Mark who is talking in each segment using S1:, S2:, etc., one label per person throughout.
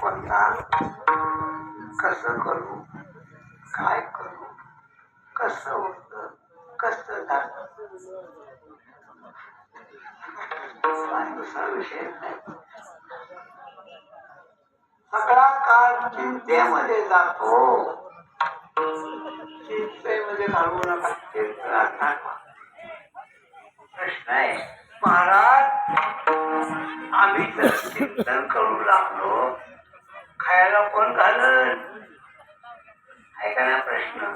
S1: कोणता कसं करू काय करू कसं होत कसं झालं दुसरा विषय नाही सगळा काळ चिंतेमध्ये जातो चिंतेमध्ये घालवू नका चिंता प्रश्न आहे महाराज आम्ही तर चिंतन करू लागलो. खायला कोण घालल आहे का नाही प्रश्न.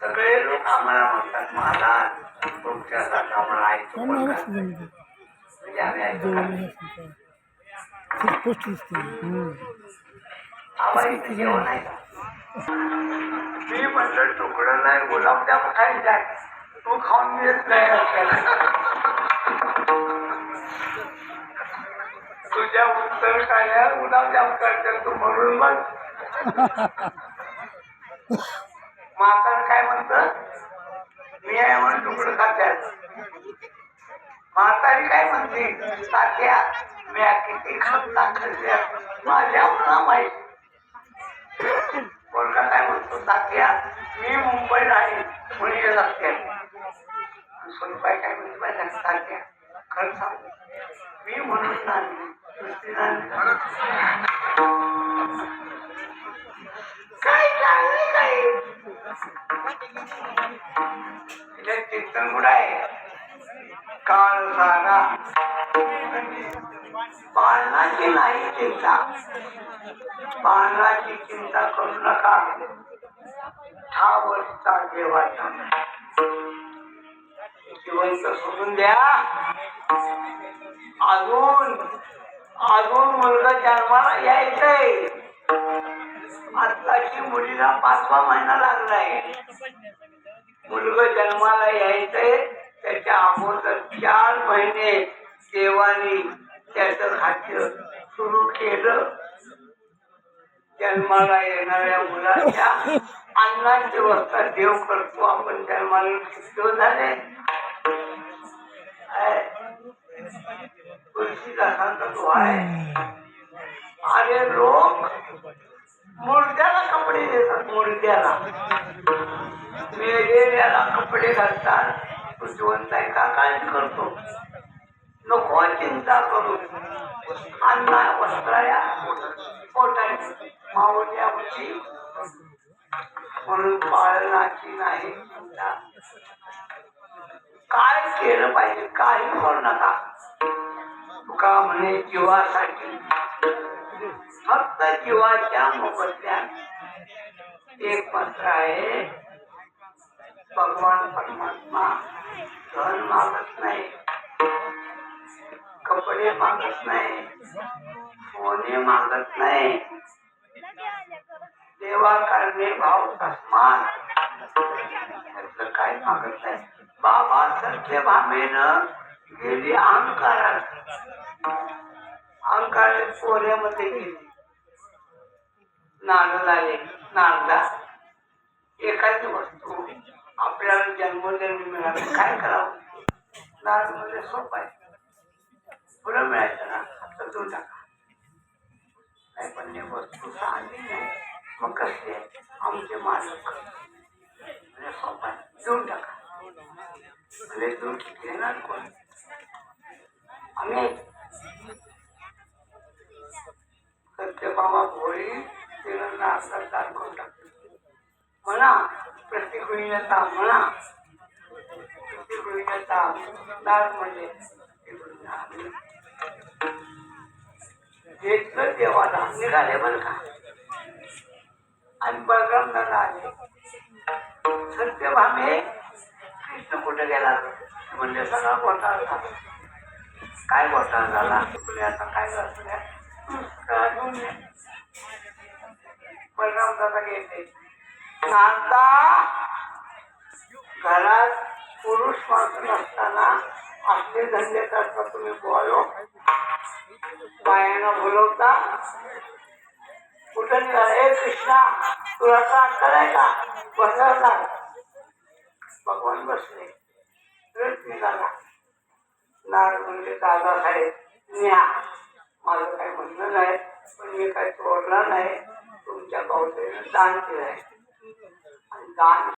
S1: सगळे लोक आम्हाला म्हणतात महाराज तुमच्यासारखं आम्हाला ऐकतो? म्हणजे आम्ही ऐकतो जेवण आहे. का? मी म्हटलं तुकडं नाही गुलाबजाम खायचा तू खाऊन येत नाही त्या उत्तर काय गुलाबजाम करते तू म्हणून मग म्हातार काय म्हणत? मी आहे म्हणून तुकडं खात्यात. म्हातारी काय म्हणते? तात्या मी किती खत खाल्ल्या? माझ्या मला माहीत. कोणता काय म्हणतो? तात्या मी मुंबईला आहे म्हणजे लागते सोनबाई काय म्हणते? माझ्या तात्या खरं सांग. मी म्हणून नाही. काय काय कुठं आहे काळ सारा पालनाची नाही चिंता पाळणाची चिंता करू नका हा देवाचा जिवंत सोडून द्या. अजून अजून मुलगा जन्माला यायचंय आताची मुलीला पाचवा महिना लागलाय. मुलगा जन्माला यायचंय त्याच्या अगोदर चार महिने देवानी त्याचं खाद्य सुरू केलं. जन्माला येणाऱ्या मुलाच्या अन्नाची व्यवस्था देव करतो. आपण जन्माला शिकतो झाले. तुळशीदासांचा तो आहे आणि लोक मुर्द्याला कपडे देतात मुर्द्याला. मेलेल्याला कपडे घालतात. तू जिवंत आहे का? काळजी करतो? नको चिंता करू. अन्ना वस्त्राया पोटाय मावली आमची म्हणून पाळणाची नाही. चिंता काय केलं पाहिजे? काही करू नका. तुका म्हणे जीवासाठी फक्त जीवाच्या मोबदल्यात एक पत्र आहे. भगवान परमात्मा. धन मागत नाही. कपडे मागत नाही. सोने मागत नाही. देवा करणे भाव तस्मात. काय मागत नाही. बाबा सत्य भामेनं गेली अहंकारात अहंकार पोऱ्यामध्ये गेली. नारद आले. नारदा एखादी वस्तू आपल्याला जन्मजन्मी मिळाली काय करावं? नारद म्हणजे सोपं आहे. फुलं मिळायचं ना आता दोन टाका. नाही पण ही वस्तू चांगली नाही. मग कसे आमचे मालक. म्हणजे सोपं आहे. देऊन टाका. म्हणजे देऊन घेणार कोण? आम्ही सत्यभामा भोळी तिनं नारदात दाखवून टाकली म्हणा प्रतिगृहीयता म्हणा. प्रतिगृहीयता दार म्हणजे घेतलं देवाला निघाले बरं का? आणि बळराम दादा आले सत्यभामे कृष्ण कुठे गेला? म्हणजे सगळा घोटाळा झाला काय घोटाळा झाला चुकले आता काय घातल्या बळराम दादा गेले आता घरात पुरुष माणसं नसताना आपले धंदे करता तुम्ही बोलो. बायांना बोलवता. कुठं निघाला? ए कृष्णा तुला असं करायचा आहे का? भगवान बसले. निघाला. नारद म्हणजे दादा साहेब न्या माझं काही म्हणणं नाही पण मी काही चोरला नाही. तुमच्या भाऊसाहेबांना दान केलं आहे आणि दान